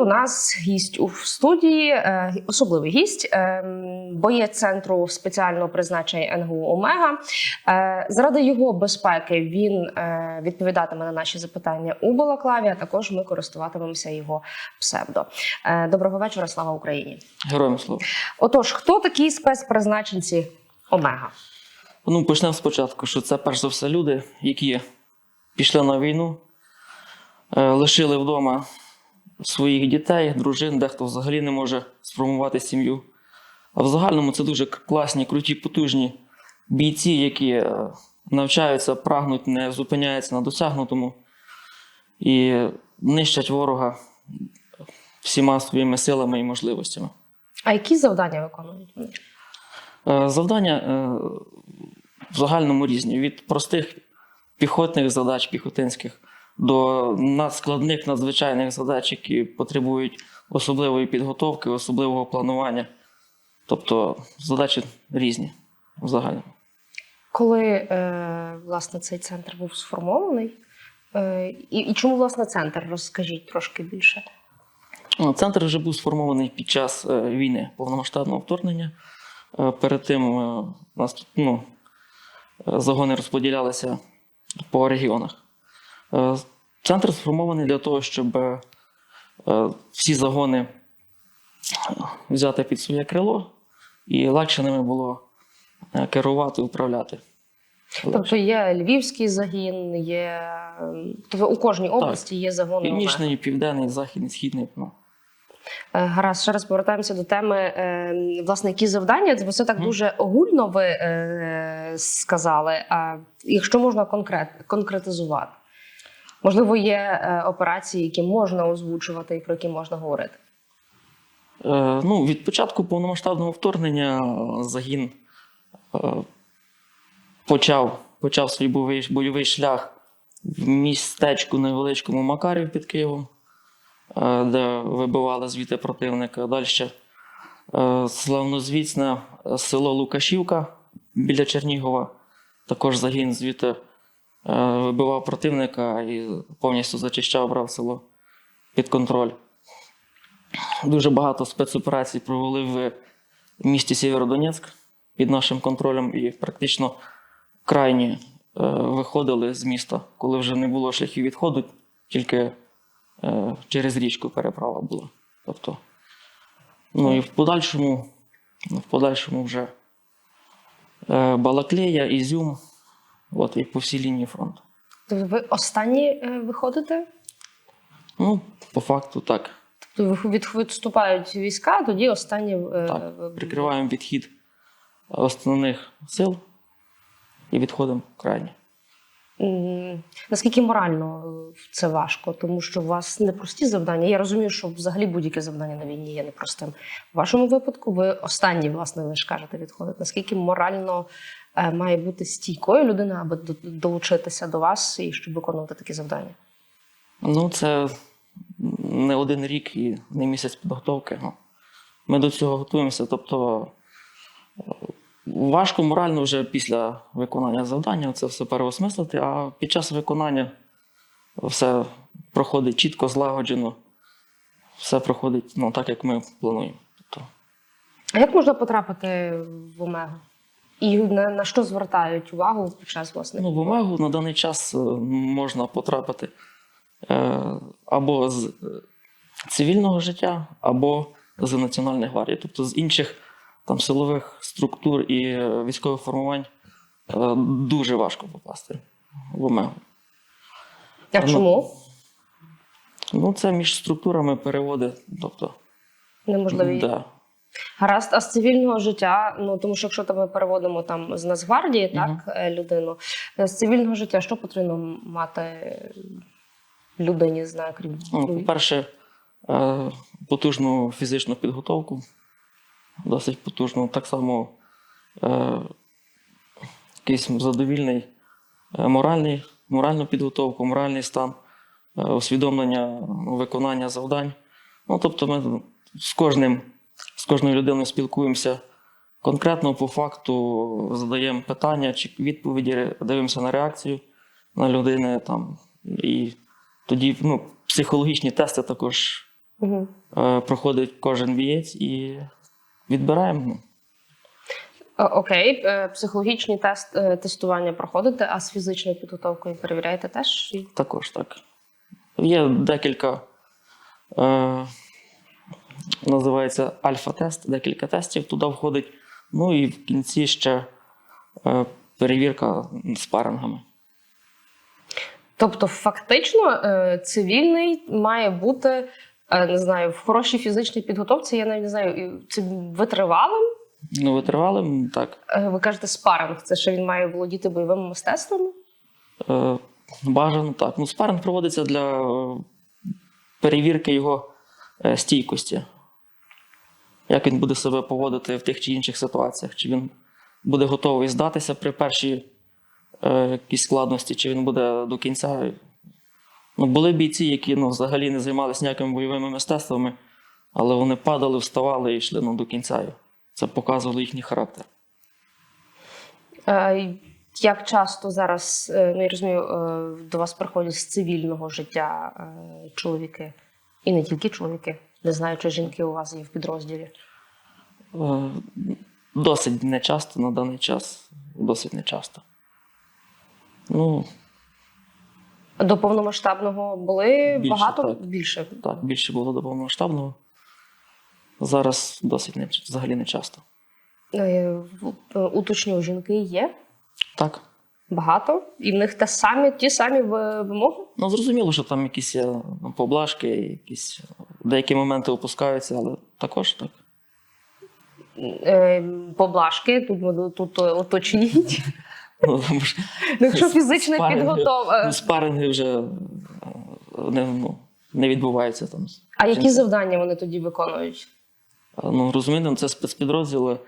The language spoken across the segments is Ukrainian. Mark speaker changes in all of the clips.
Speaker 1: У нас гість у студії, е, особливий гість, е, боєць центру спеціального призначення НГУ Омега. Е, Заради його безпеки він відповідатиме на наші запитання у Балаклаві, а також ми користуватимемося його псевдо. Доброго вечора, слава Україні!
Speaker 2: Героям слава.
Speaker 1: Отож, хто такі спецпризначенці Омега?
Speaker 2: Ну, почнемо спочатку, що це перш за все люди, які пішли на війну, лишили вдома своїх дітей, дружин, дехто взагалі не може сформувати сім'ю. А в загальному це дуже класні, круті, потужні бійці, які е, навчаються, прагнуть, не зупиняються на досягнутому і нищать ворога всіма своїми силами і можливостями.
Speaker 1: А які завдання виконують?
Speaker 2: Е, Завдання е, в загальному різні: від простих піхотних задач, піхотинських, до надскладних надзвичайних задач, які потребують особливої підготовки, особливого планування. Тобто задачі різні в загальному.
Speaker 1: Коли е, власне цей центр був сформований? Е, і, і чому власне центр? Розкажіть трошки більше.
Speaker 2: Ну, Центр вже був сформований під час е, війни повномасштабного вторгнення. Е, Перед тим е, у нас ну, е, загони розподілялися по регіонах. Е, Центр сформований для того, щоб е, е, всі загони взяти під своє крило і легше ними було керувати, управляти.
Speaker 1: Тобто є львівський загін, є тобто у кожній області є загони.
Speaker 2: Північний, південний, західний, східний. Ну.
Speaker 1: Гаразд, ще раз повертаємося до теми. Власне, які завдання? Це все так дуже огульно ви сказали. А якщо можна конкрет, конкретизувати, можливо, є е, операції, які можна озвучувати і про які можна говорити.
Speaker 2: Е, ну, від початку повномасштабного вторгнення е, загін почав, почав свій бойовий, бойовий шлях в містечку невеличкому Макарів під Києвом, де вибивали звідти противника. Далі славнозвісне село Лукашівка біля Чернігова. Також загін звідти вибивав противника і повністю зачищав, брав село під контроль. Дуже багато спецоперацій провели в місті Сєвєродонецьк під нашим контролем і практично крайні е, виходили з міста, коли вже не було шляхів відходу, тільки е, через річку переправа була. Тобто, ну і в подальшому, в подальшому вже е, Балаклея, Ізюм, от і по всій лінії фронту.
Speaker 1: Тобто ви останні е, виходите?
Speaker 2: Ну, по факту так.
Speaker 1: Тобто ви- відступають війська, тоді останні е,
Speaker 2: Так, прикриваємо відхід основних сил і відходимо крайні.
Speaker 1: Наскільки морально е, це важко, тому що у вас непрості завдання. Я розумію, що взагалі будь-яке завдання на війні є непростим. В вашому випадку ви останні, власне, ви ж кажете, відходите. Наскільки морально е, має бути стійкою людина, аби долучитися до вас і щоб виконувати такі завдання?
Speaker 2: Ну, це не один рік і не місяць підготовки. Ну, Ми до цього готуємося. Тобто е, важко морально вже після виконання завдання це все переосмислити, а під час виконання все проходить чітко, злагоджено, все проходить ну, так, як ми плануємо. Тобто,
Speaker 1: А як можна потрапити в Омегу? І на, на що звертають увагу під час власне?
Speaker 2: Ну, в Омегу на даний час е, можна потрапити е, або з е, цивільного життя, або з Національної гвардії, тобто з інших там силових структур і е, військових формувань е, дуже важко попасти в Омегу.
Speaker 1: А
Speaker 2: ну,
Speaker 1: чому?
Speaker 2: Ну, це між структурами переводи. Тобто,
Speaker 1: Неможливі.
Speaker 2: да.
Speaker 1: Гаразд, а з цивільного життя, ну тому що якщо то ми переводимо там з Нацгвардії, так, е, людину, е, з цивільного життя, що потрібно мати людині, не крім
Speaker 2: Ну, по-перше, е, потужну фізичну підготовку, досить потужну. Так само якийсь задовільний моральний, моральну підготовку, моральний стан, усвідомлення виконання завдань. Ну, тобто ми з кожним, з кожною людиною спілкуємося конкретно по факту, задаємо питання чи відповіді, дивимося на реакцію на людини там, і тоді ну, психологічні тести також
Speaker 1: Угу.
Speaker 2: Проходить кожен бієць і відбираємо. ну,
Speaker 1: Окей, е, психологічні тест, е, тестування проходите, а з фізичною підготовкою перевіряєте теж?
Speaker 2: Також так. Є декілька, е, називається альфа-тест, декілька тестів туди входить. Ну і в кінці ще е, перевірка спарингами.
Speaker 1: Тобто, фактично, е, цивільний має бути е, не знаю, в хорошій фізичній підготовці. Я навіть не знаю, це витривалим.
Speaker 2: Ну, витривали, так.
Speaker 1: Ви кажете, спаринг. Це що він має володіти бойовими мистецтвами?
Speaker 2: Е, бажано так. Ну, спаринг проводиться для перевірки його стійкості. Як він буде себе поводити в тих чи інших ситуаціях? Чи він буде готовий здатися при першій е, якійсь складності, чи він буде до кінця. Ну, були бійці, які ну, взагалі не займалися ніякими бойовими мистецтвами, але вони падали, вставали і йшли ну, до кінця. Це показувало їхній характер.
Speaker 1: Як часто зараз, е, ну я розумію, е, до вас приходять з цивільного життя е, чоловіки, і не тільки чоловіки, не знаю, чи жінки у вас є в підрозділі.
Speaker 2: Е, Досить нечасто на даний час. Досить нечасто. Ну,
Speaker 1: До повномасштабного були
Speaker 2: Більше,
Speaker 1: багато
Speaker 2: так.
Speaker 1: більше.
Speaker 2: так, більше було до повномасштабного. Зараз досить не, взагалі не часто.
Speaker 1: Е, в- е, Уточню, жінки є
Speaker 2: Так.
Speaker 1: Багато, і в них те самі, ті самі ви- вимоги.
Speaker 2: Ну, зрозуміло, що там якісь є ну, поблажки, якісь деякі моменти опускаються, але також так.
Speaker 1: Е, Поблажки, тут, ми- тут е, уточніть.
Speaker 2: Ну,
Speaker 1: Ну, Якщо фізична підготовка.
Speaker 2: Спаринги вже е, не, ну, не відбуваються там.
Speaker 1: А які завдання вони тоді виконують?
Speaker 2: Ну, розумієте, це спецпідрозділи. Е,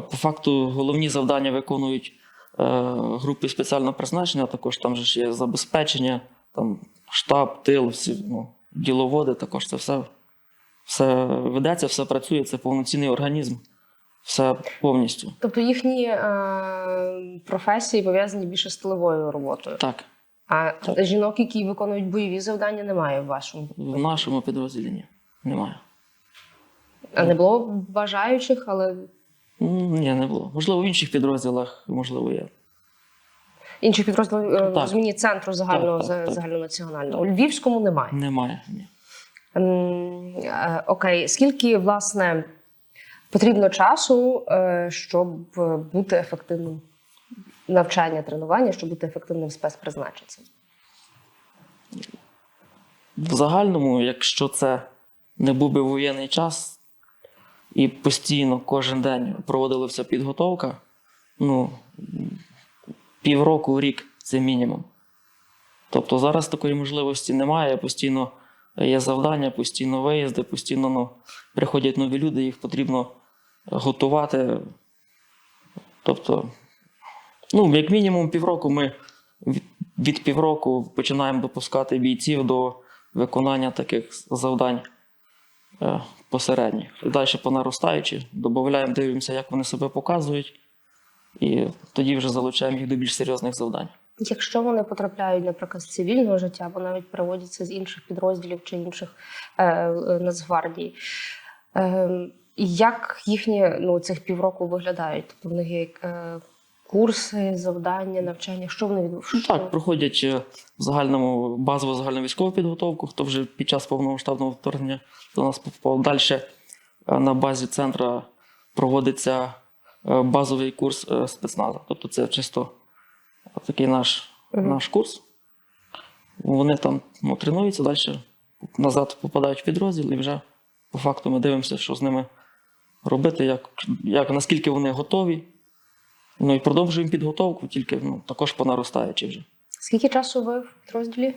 Speaker 2: По факту головні завдання виконують е, групи спеціального призначення, також там же ж є забезпечення, там штаб, тил, всі ну, діловоди, також це все, все ведеться, все працює, це повноцінний організм, все повністю.
Speaker 1: Тобто їхні е, професії пов'язані більше з тиловою роботою.
Speaker 2: Так,
Speaker 1: А
Speaker 2: Так.
Speaker 1: жінок, які виконують бойові завдання, немає в вашому.
Speaker 2: в нашому підрозділі ні, немає.
Speaker 1: А не було бажаючих, але
Speaker 2: Ні, не було. Можливо, в інших підрозділах, можливо, є.
Speaker 1: інших підрозділів е,
Speaker 2: Так.
Speaker 1: розумінні центру загального
Speaker 2: Так, так,
Speaker 1: загальнонаціонального. У Львівському немає.
Speaker 2: Немає. Ні.
Speaker 1: Ем, е, Окей, скільки власне потрібно часу, е, щоб бути ефективним навчання, тренування, щоб бути ефективним спецпризначенцем?
Speaker 2: В загальному, якщо це не був би воєнний час і постійно кожен день проводилася підготовка, ну, півроку, рік це мінімум. Тобто зараз такої можливості немає, постійно є завдання, постійно виїзди, постійно ну, приходять нові люди, їх потрібно готувати. Тобто, ну, як мінімум півроку ми від, півроку починаємо допускати бійців до виконання таких завдань е, посередніх. Далі по наростаючі, додаємо, дивимося, як вони себе показують, і тоді вже залучаємо їх до більш серйозних завдань.
Speaker 1: Якщо вони потрапляють, наприклад, з цивільного життя, або навіть переводяться з інших підрозділів чи інших е, е, Нацгвардій, е, як їхні ну, цих півроку виглядають? Тобто в них є е, курси, завдання, навчання, що вони від
Speaker 2: Ну, так, проходять е, в загальному базову загальну військову підготовку, хто вже під час повномасштабного вторгнення до нас попав. Далі на базі центру проводиться е, базовий курс е, спецназу. Тобто це чисто такий наш,
Speaker 1: Мгм.
Speaker 2: наш курс. Вони там ну, тренуються, далі назад попадають в підрозділ і вже по факту ми дивимося, що з ними робити, як, як, наскільки вони готові. Ну і продовжуємо підготовку, тільки ну, також по наростаючій вже.
Speaker 1: Скільки часу ви в підрозділі?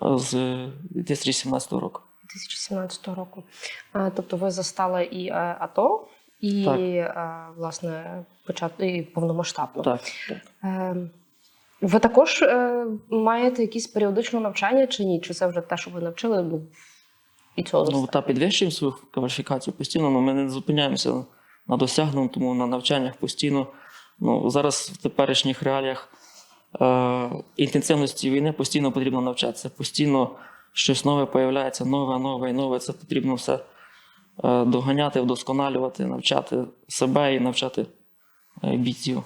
Speaker 2: З 2017 року.
Speaker 1: 2017 року. А, тобто ви застали і е, АТО, і
Speaker 2: Так.
Speaker 1: е, власне початку і повномасштабно.
Speaker 2: Так, так.
Speaker 1: Е, ви також е, маєте якісь періодичне навчання чи ні? Чи це вже те, що ви навчили? Ну, і цього
Speaker 2: Ну, та підвищуємо свою кваліфікацію постійно, але ми не зупиняємося на досягненому, тому на навчаннях постійно. Ну, зараз в теперішніх реаліях е, інтенсивності війни постійно потрібно навчатися. Постійно щось нове появляється, нове, нове і нове. Це потрібно все е, доганяти, вдосконалювати, навчати себе і навчати е, бійців.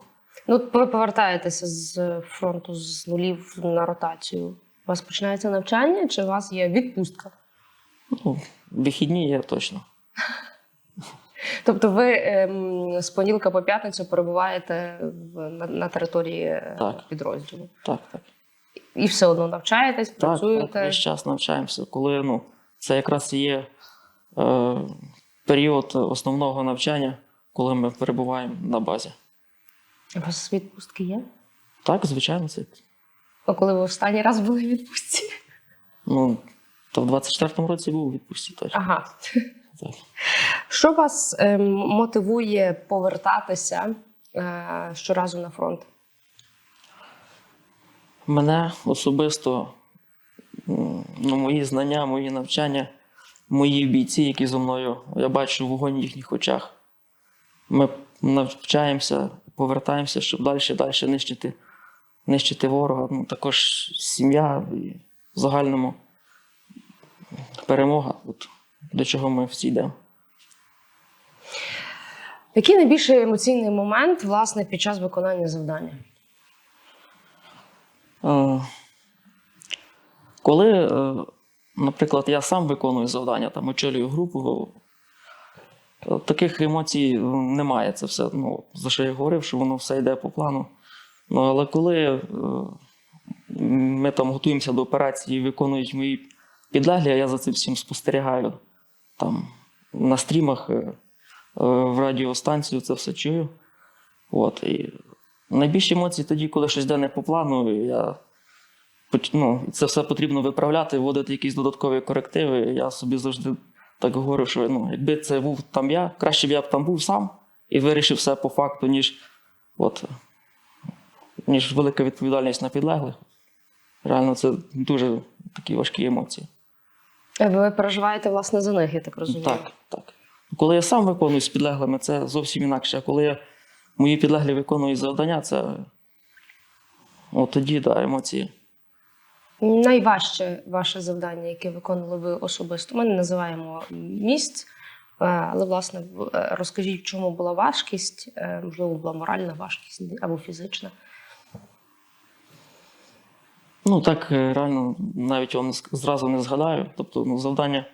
Speaker 1: Ну, ви повертаєтеся з фронту з нулів на ротацію. У вас починається навчання, чи у вас є відпустка?
Speaker 2: Ну, вихідні є точно.
Speaker 1: Тобто ви ем, з понеділка по п'ятницю перебуваєте в, на, на території е,
Speaker 2: Так.
Speaker 1: підрозділу.
Speaker 2: Так, так.
Speaker 1: І все одно навчаєтесь,
Speaker 2: Так,
Speaker 1: працюєте.
Speaker 2: так, весь час навчаємося. Коли ну, це якраз є е, період основного навчання, коли ми перебуваємо на базі.
Speaker 1: У вас відпустки є?
Speaker 2: Так, звичайно, це.
Speaker 1: А коли ви останній раз були в відпустці?
Speaker 2: Ну, то в 24-му році був у відпустці точно.
Speaker 1: Ага. Що вас ем, мотивує повертатися е, щоразу на фронт?
Speaker 2: Мене особисто, ну, мої знання, мої навчання, мої бійці, які зо мною, я бачу вогонь в їхніх очах. Ми навчаємося, повертаємося, щоб далі далі нищити, нищити ворога. Ну, також сім'я і в загальному перемога, от, до чого ми всі йдемо.
Speaker 1: Який найбільший емоційний момент, власне, під час виконання завдання?
Speaker 2: Е, Коли, е, наприклад, я сам виконую завдання, там очолюю групу, е, таких емоцій ну, немає. Це все, ну, за що я говорив, що воно все йде по плану. Ну, але коли ми там готуємося до операції виконують мої підлеглі, а я за цим всім спостерігаю там на стрімах, е, е, в радіостанцію це все чую. От, і найбільші емоції тоді, коли щось йде не по плану, я ну, це все потрібно виправляти, вводити якісь додаткові корективи. Я собі завжди так говорю, що ну, якби це був там я, краще б я б там був сам і вирішив все по факту, ніж, от, ніж велика відповідальність на підлеглих. Реально, це дуже такі важкі емоції.
Speaker 1: Ви переживаєте, власне, за них, я так розумію.
Speaker 2: Так, так. Коли я сам виконую з підлеглими, це зовсім інакше. А коли я, мої підлеглі виконують завдання, це от тоді да, емоції.
Speaker 1: Найважче ваше завдання, яке виконали ви особисто. Ми не називаємо місць, е, але власне е, розкажіть, в чому була важкість, е, можливо, була моральна важкість або фізична.
Speaker 2: Ну так е, реально навіть вам ск- зразу не згадаю. Тобто ну, завдання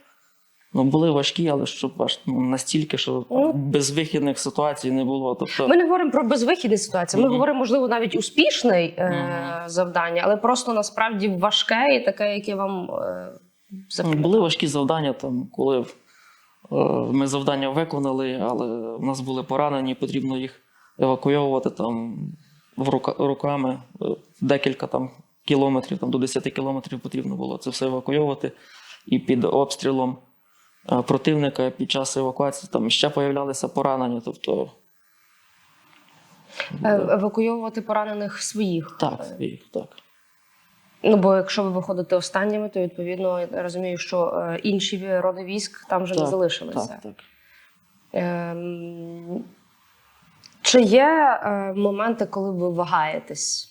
Speaker 2: ну, були важкі, але щоб аж ну, настільки, що
Speaker 1: Ну.
Speaker 2: безвихідних ситуацій не було. Тобто,
Speaker 1: Ми не говоримо про безвихідні ситуації. Ми
Speaker 2: Мгм.
Speaker 1: говоримо, можливо, навіть успішне е,
Speaker 2: Мгм.
Speaker 1: завдання, але просто насправді важке і таке, яке вам е,
Speaker 2: Ну. Були важкі завдання, там, коли е, ми завдання виконали, але в нас були поранені, потрібно їх евакуйовувати там, в рука, руками. е, Декілька там, кілометрів, там, до 10 кілометрів потрібно було це все евакуйовувати. І під обстрілом е, противника під час евакуації там ще появлялися поранені. Тобто,
Speaker 1: Е, евакуйовувати поранених своїх.
Speaker 2: так, і, так.
Speaker 1: Ну, бо якщо ви виходите останніми, то відповідно я розумію, що е, інші роди військ там вже не залишилися.
Speaker 2: Так, так.
Speaker 1: Ем, чи є моменти, коли ви вагаєтесь?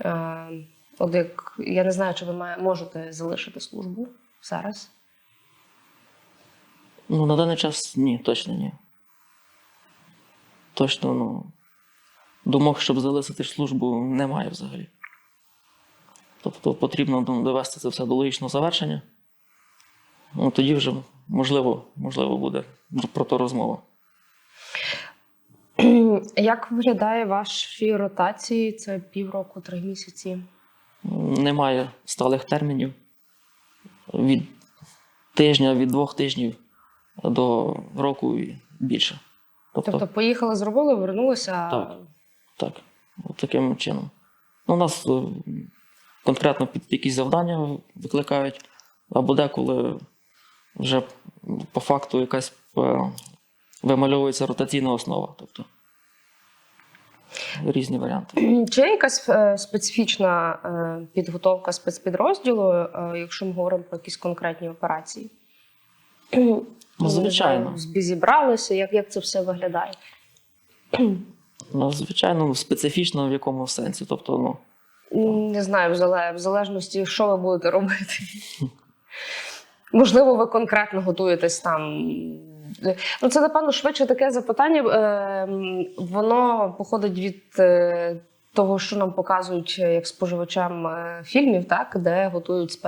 Speaker 1: Е, от як я не знаю, чи ви має, можете залишити службу зараз?
Speaker 2: Ну, на даний час ні, точно ні. Точно, ну. Думок, щоб залишити службу, немає взагалі. Тобто потрібно ну, довести це все до логічного завершення. Ну, тоді вже, можливо, можливо, буде про то розмова.
Speaker 1: Як виглядає ваші ротації? Це півроку, три місяці.
Speaker 2: Немає сталих термінів від тижня, від двох тижнів до року і більше. Тобто,
Speaker 1: Тобто поїхали, зробили, вернулися.
Speaker 2: Так. Так, от таким чином. Ну, у нас е, конкретно під якісь завдання викликають, або деколи вже по факту якась е, вимальовується ротаційна основа. Тобто різні варіанти.
Speaker 1: Чи є якась е, специфічна е, підготовка спецпідрозділу, е, якщо ми говоримо про якісь конкретні операції?
Speaker 2: Ну, звичайно.
Speaker 1: Не Зібралися, як, як це все виглядає?
Speaker 2: Ну, звичайно, специфічно в якому сенсі. Тобто, ну,
Speaker 1: Не знаю, в залежності, що ви будете робити. Можливо, ви конкретно готуєтесь там. Ну, це, напевно, швидше таке запитання. е, Воно походить від е, того, що нам показують е, як споживачам е, фільмів, так, де готують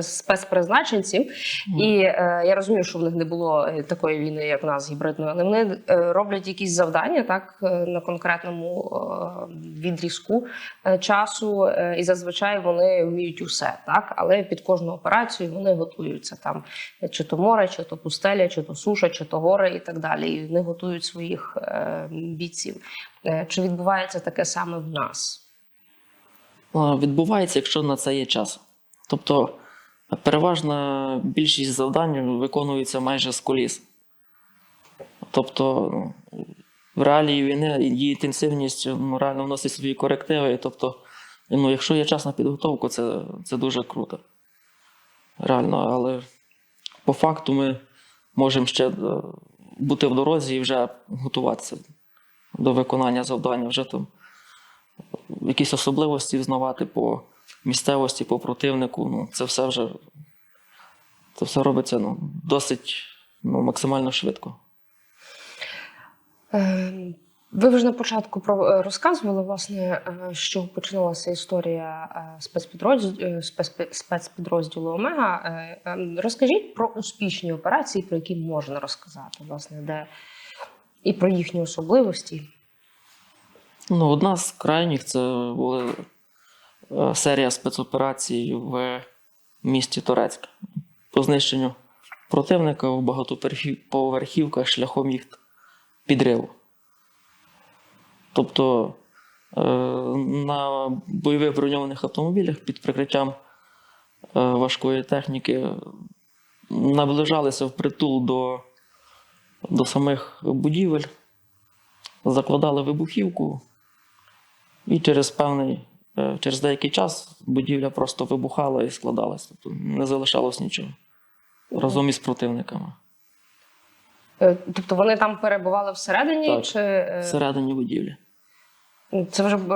Speaker 1: спецпризначенців. І е, я розумію, що в них не було е, такої війни, як в нас гібридної, але вони роблять якісь завдання так на конкретному відрізку часу, і зазвичай вони вміють усе, так але під кожну операцію вони готуються там чи то море, чи то пустеля, чи то суша, чи то гори, і так далі. І вони готують своїх бійців. Е, Чи відбувається таке саме в нас?
Speaker 2: Відбувається, якщо на це є час. Тобто переважна більшість завдань виконується майже з коліс. Тобто ну, в реалії війни її інтенсивність ну, реально вносить свої корективи. Тобто, ну, якщо є час на підготовку, це, це дуже круто. Реально, але по факту ми можемо ще е, бути в дорозі і вже готуватися до виконання завдання. Вже там якісь особливості взнавати по місцевості, по противнику. Ну, це все вже це все робиться ну, досить ну, максимально швидко.
Speaker 1: Е, Ви вже на початку е, розказували, власне, е, що починалася історія спецпідрозділу, Омега. Е, е, Розкажіть про успішні операції, про які можна розказати, власне, де і про їхні особливості.
Speaker 2: Ну, одна з крайніх це була е, серія спецоперацій в місті Торецьк по знищенню противника в багатоповерхівках шляхом їх підриву. Тобто е, на бойових броньованих автомобілях під прикриттям е, важкої техніки наближалися впритул до, до самих будівель, закладали вибухівку, і через певний, е, через деякий час будівля просто вибухала і складалась. Тобто не залишалось нічого разом із противниками.
Speaker 1: Е, Тобто вони там перебували всередині,
Speaker 2: Так.
Speaker 1: чи е,
Speaker 2: Всередині будівлі.
Speaker 1: це вже б,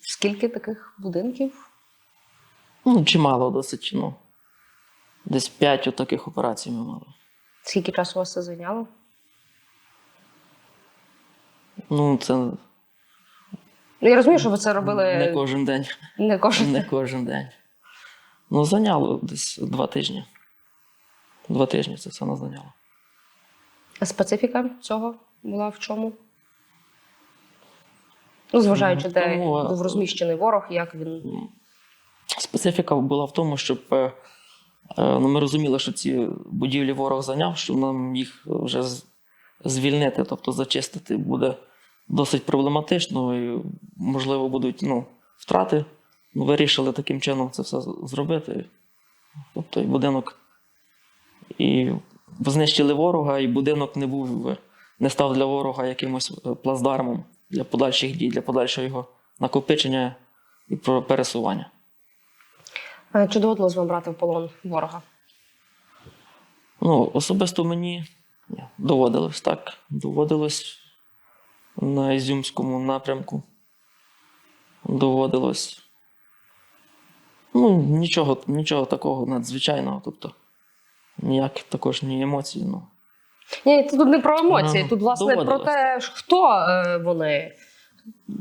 Speaker 1: скільки таких будинків?
Speaker 2: Ну, чимало досить. Ну, десь п'ять таких операцій ми мали.
Speaker 1: Скільки часу у вас це зайняло?
Speaker 2: Ну, це
Speaker 1: Ну, я розумію, що ви це робили
Speaker 2: не кожен день.
Speaker 1: не кожен
Speaker 2: Не кожен день. Ну, зайняло десь два тижні. Два тижні це все нас зайняло.
Speaker 1: А специфіка цього була в чому? Ну, зважаючи,
Speaker 2: Ну,
Speaker 1: де
Speaker 2: тому,
Speaker 1: був розміщений ворог, як він.
Speaker 2: Специфіка була в тому, щоб е, ну, ми розуміли, що ці будівлі ворог зайняв, що нам їх вже звільнити, тобто зачистити буде досить проблематично, і, можливо, будуть ну, втрати. Ну, Вирішили таким чином це все зробити. Тобто і будинок і знищили ворога, і будинок не був, е, не став для ворога якимось е, плацдармом для подальших дій, для подальшого його накопичення і пересування.
Speaker 1: Е, Чи доводилось вам брати в полон ворога?
Speaker 2: Ну, особисто мені доводилось так. Доводилось на Ізюмському напрямку. Доводилось. Ну, нічого, нічого такого надзвичайного. Тобто, ніяких також ні емоцій. Ну.
Speaker 1: Ні, тут не про емоції,
Speaker 2: Ну,
Speaker 1: тут власне про те, хто е, вони.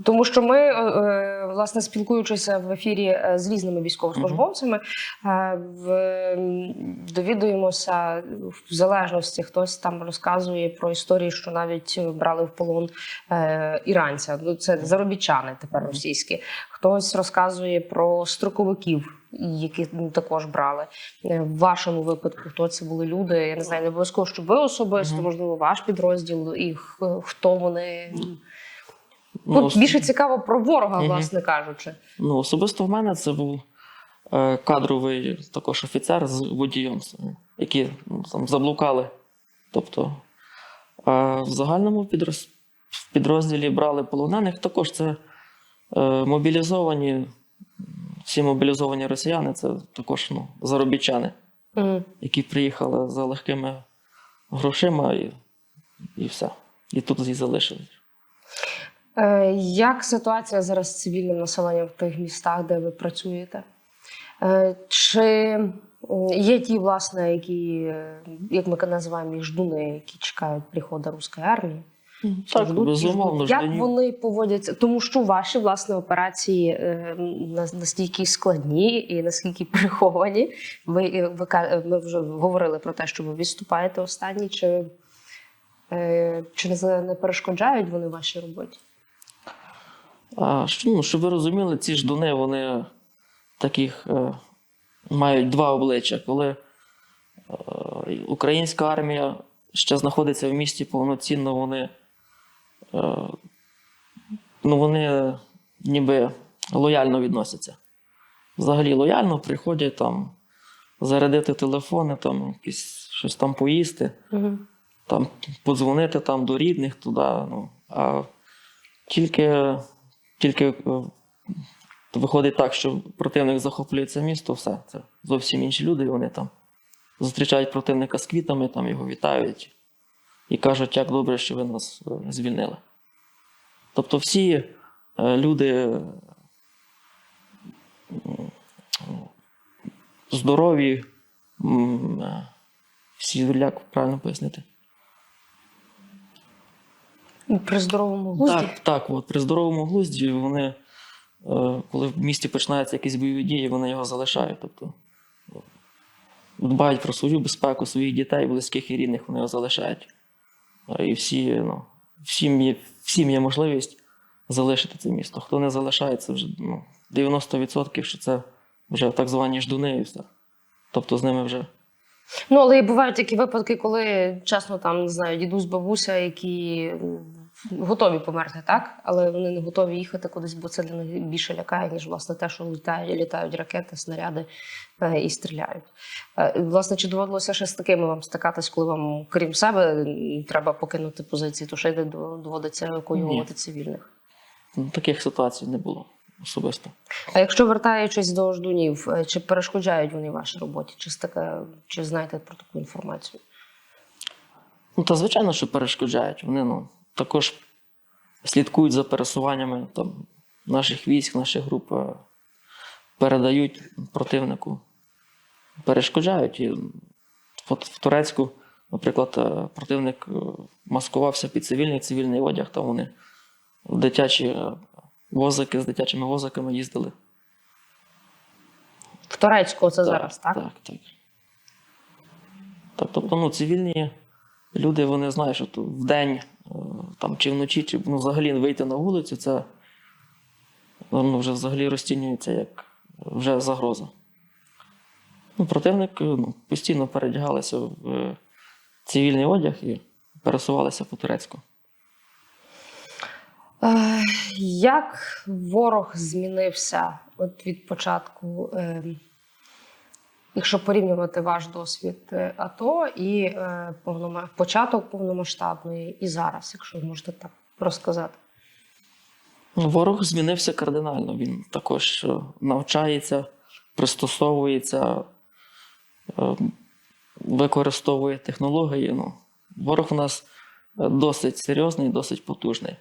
Speaker 1: Тому що ми, е, е, власне, спілкуючися в ефірі е, з різними військовослужбовцями, довідуємося в залежності, хтось там розказує про історії, що навіть брали в полон іранця. Ну, це заробітчани тепер російські. Хтось розказує про строковиків, які також брали. В вашому випадку хто це були люди? Я не знаю, не обов'язково, щоб ви особисто, можливо, ваш підрозділ, і хто вони.
Speaker 2: Ну,
Speaker 1: Тут більше цікаво про ворога,
Speaker 2: Мгм.
Speaker 1: власне кажучи.
Speaker 2: Ну, особисто в мене це був е, кадровий також офіцер з водієм, які ну, там заблукали. Тобто, е, в загальному підроз... в підрозділі брали полонених. Також це е, мобілізовані, всі мобілізовані росіяни, це також ну, заробітчани,
Speaker 1: Мгм.
Speaker 2: які приїхали за легкими грошима і, і все. І тут і залишились.
Speaker 1: Е, Як ситуація зараз з цивільним населенням в тих містах, де ви працюєте? Е, Чи Є ті, власне, які, е, як ми називаємо їх ждуни, які чекають приходу руської армії.
Speaker 2: Так,
Speaker 1: Ждуть
Speaker 2: безумовно,
Speaker 1: ждуть. Як
Speaker 2: ждунів.
Speaker 1: вони поводяться? Тому що ваші власне операції е, настільки складні і наскільки приховані. Ви, ви ка- ми вже говорили про те, що ви відступаєте останні, чи, е, чи не перешкоджають вони вашій роботі?
Speaker 2: А, що, ну, щоб ви розуміли, ці ждуни, вони таких е, мають два обличчя. Коли е, українська армія ще знаходиться в місті повноцінно, вони, е, ну, вони ніби лояльно відносяться. Взагалі лояльно приходять там зарядити телефони, там, якісь, щось там поїсти
Speaker 1: Угу.
Speaker 2: там подзвонити там до рідних туди. Ну, а тільки, тільки е, виходить так, що противник захоплює це місто, все. Це зовсім інші люди, і вони там зустрічають противника з квітами, там його вітають і кажуть, як добре, що ви нас е, звільнили. Тобто всі е, люди здорові, всі як правильно пояснити.
Speaker 1: При здоровому глузді.
Speaker 2: Так, так, от при здоровому глузді вони, е, коли в місті починаються якісь бойові дії, вони його залишають. Тобто дбають про свою безпеку, своїх дітей, близьких і рідних, вони його залишають. Е, І всі, ну, всім, є, всім є можливість залишити це місто. Хто не залишає, це вже ну, 90% що це вже так звані ждуни і все. Тобто з ними вже
Speaker 1: Ну, але і бувають такі випадки, коли чесно там не знаю, дідусь, бабуся, які готові померти, так? Але вони не готові їхати кудись, бо це для них більше лякає, ніж власне те, що літають, літають ракети, снаряди е, і стріляють. Е, власне, чи доводилося ще з такими вам стикатись, коли вам, крім себе, треба покинути позиції, то ще й до- доводиться евакуювати цивільних?
Speaker 2: ну, таких ситуацій не було особисто.
Speaker 1: А якщо вертаючись до ждунів, е, чи перешкоджають вони вашій роботі? Чи, таке, чи знаєте про таку інформацію?
Speaker 2: Ну, та звичайно, що перешкоджають. Вони ну, також слідкують за пересуваннями там, наших військ, наших груп, е, передають противнику, перешкоджають. І от в Турецьку, наприклад, е, противник е, маскувався під цивільний цивільний одяг, там вони дитячі возики з дитячими возиками їздили.
Speaker 1: В Турецьку це зараз, так?
Speaker 2: Так, так. Так, тобто, ну, цивільні люди, вони знають, що то вдень е, там, чи вночі, чи ну, взагалі вийти на вулицю, це ну, вже взагалі розцінюється як вже загроза. Ну, противник е, ну, постійно передягалися в е, цивільний одяг і пересувалися по турецьку.
Speaker 1: Як ворог змінився от від початку, е, якщо порівнювати ваш досвід е, АТО і е, початок повномасштабної, і зараз, якщо можете так розказати?
Speaker 2: Ну, Ворог змінився кардинально. Він також е, навчається, пристосовується, використовує технології. Ну, ворог у нас досить серйозний, досить потужний.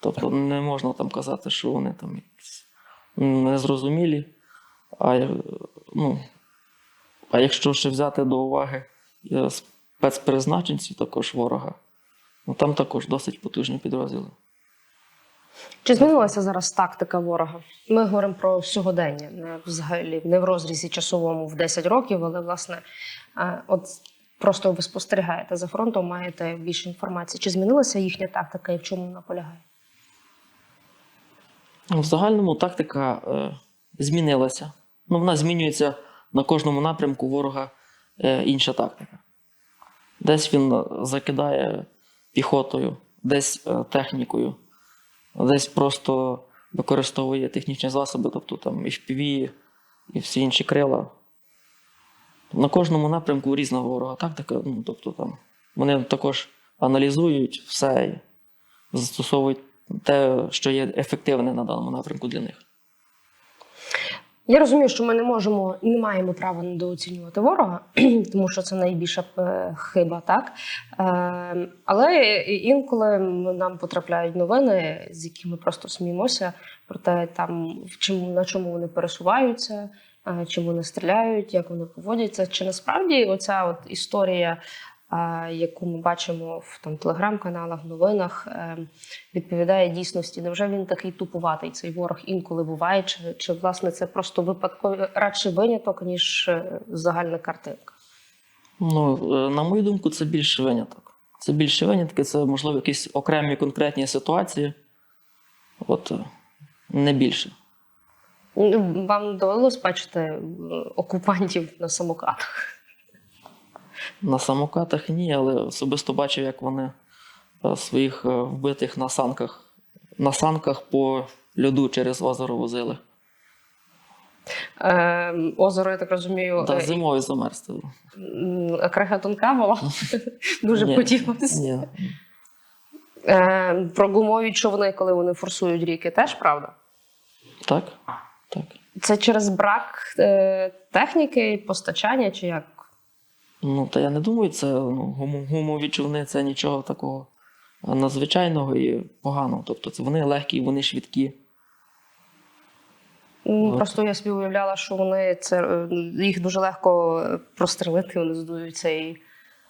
Speaker 2: Тобто не можна там казати, що вони там незрозумілі. А, ну, а якщо ще взяти до уваги е, спецпризначенців також ворога, ну там також досить потужні підрозділи.
Speaker 1: Чи змінилася зараз тактика ворога? Ми говоримо про сьогодення, не взагалі не в розрізі часовому в 10 років, але власне, е, от просто ви спостерігаєте за фронтом, маєте більше інформації. Чи змінилася їхня тактика і в чому вона полягає?
Speaker 2: Ну, В загальному тактика е, змінилася. Ну, вона змінюється на кожному напрямку ворога е, інша тактика. Десь він е, закидає піхотою, десь е, технікою, десь просто використовує технічні засоби, тобто там і FPV, і всі інші крила. На кожному напрямку різна ворога тактика. Ну, тобто, там, вони також аналізують все застосовують те, що є ефективне на даному напрямку для них.
Speaker 1: Я розумію, що ми не можемо і не маємо права недооцінювати ворога, тому що це найбільша е, хиба, так? Е, але інколи нам потрапляють новини, з якими просто сміємося про те, там в чому на чому вони пересуваються, е, чим вони стріляють, як вони поводяться. Чи насправді оця от історія, яку ми бачимо в там телеграм-каналах, новинах, е, відповідає дійсності? Невже він такий тупуватий? Цей ворог інколи буває? Чи, чи власне це просто випадковий радше виняток, ніж е, загальна картинка?
Speaker 2: Ну, е, на мою думку, це більше виняток. Це більше винятки, це, можливо, якісь окремі конкретні ситуації. От не більше.
Speaker 1: Вам довелось бачити окупантів на самокатах?
Speaker 2: На самокатах ні, але особисто бачив, як вони е, своїх е, вбитих на санках, на санках по льоду через озеро возили.
Speaker 1: Е, озеро, я так розумію,
Speaker 2: Та
Speaker 1: е,
Speaker 2: зимою замерзли.
Speaker 1: крига тонка була. Дуже.
Speaker 2: Ні.
Speaker 1: Е, про гумові човни, коли вони форсують ріки, теж правда?
Speaker 2: Так, так.
Speaker 1: Це через брак е, техніки, постачання чи як?
Speaker 2: Ну, та я не думаю, це ну, гумові човни це нічого такого е, надзвичайного і поганого. Тобто це вони легкі, вони швидкі.
Speaker 1: М, Просто я собі уявляла, що вони це е, їх дуже легко е, прострелити, вони здуються і.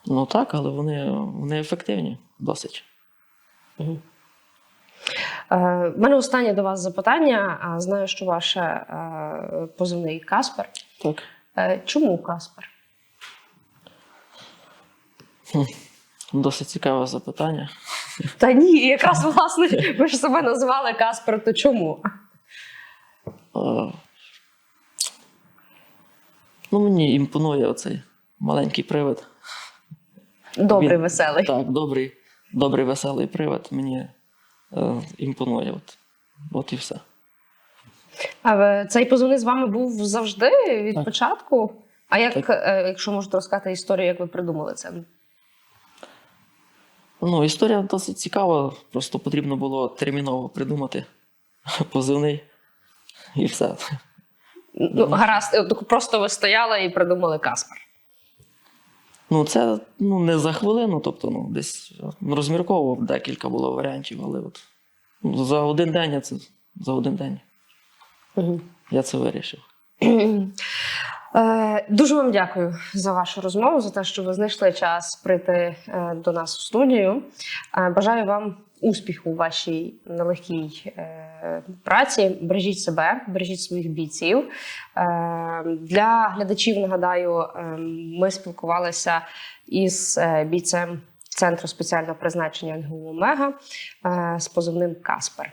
Speaker 2: Ну так, але вони, вони ефективні досить.
Speaker 1: Е, в мене останнє до вас запитання. Знаю, що ваше е, позивний Каспер.
Speaker 2: Так.
Speaker 1: Е, чому Каспер?
Speaker 2: Досить цікаве запитання.
Speaker 1: Та ні, якраз власне, ви ж себе назвали Каспер, то чому?
Speaker 2: Е, Ну, мені імпонує оцей маленький привид.
Speaker 1: Добрий,
Speaker 2: Він-
Speaker 1: веселий.
Speaker 2: Так, добрий, добрий веселий привид мені е, імпонує. От, от і все.
Speaker 1: А цей позивний з вами був завжди від
Speaker 2: Так.
Speaker 1: початку? А як,
Speaker 2: Так.
Speaker 1: е, якщо можете розказати історію, як ви придумали це?
Speaker 2: Ну, історія досить цікава, просто потрібно було терміново придумати позивний і все.
Speaker 1: Ну, гаразд, е, просто ви стояли і придумали Каспер.
Speaker 2: Ну, це ну, не за хвилину, тобто ну, десь розмірковував декілька було варіантів, але от ну, за один день я це за один день я це вирішив.
Speaker 1: Е, Дуже вам дякую за вашу розмову, за те, що ви знайшли час прийти е, до нас в студію. Е, Бажаю вам успіху у вашій нелегкій праці. Бережіть себе, бережіть своїх бійців. Для глядачів нагадаю, ми спілкувалися із бійцем центру спеціального призначення НГУ Омега з позивним Каспер.